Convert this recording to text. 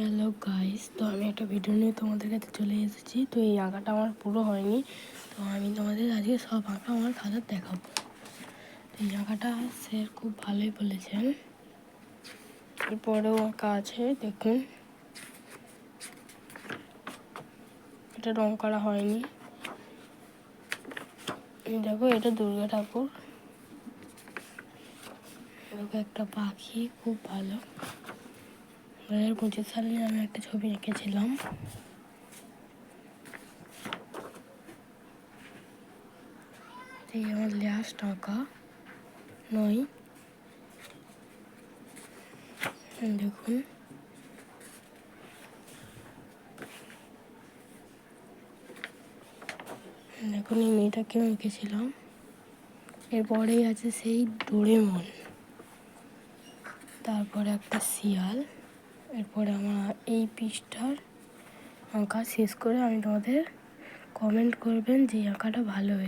Hello guys তো আমি একটা ভিডিও নিয়ে তোমাদের কাছে চলে এসেছি। তো এই আঁকাটা আমার পুরো হয়নি। তো আমি তোমাদের আজকে সব আঁকা আমার খাতার দেখাবো। তো এই আঁকাটা স্যার খুব ভালোই বলেছেন। এরপরেও আঁকা আছে, দেখুন। এটা রং করা হয়নি। দেখো, এটা দুর্গা ঠাকুর। দেখো একটা পাখি, খুব ভালো। দু হাজার পঁচিশ সালে আমি একটা ছবি এঁকেছিলাম এই আমার লাস্ট আঁকা নয় দেখুন। দেখুন, এই মেয়েটাকেও এঁকেছিলাম এরপরেই আছে সেই ডোরেমন। তারপরে একটা শিয়াল। এরপরে আমার এই পিসটার আঁকা শেষ করে আমি তোমাদের কমেন্ট করবেন যে আঁকাটা ভালো হয়েছে।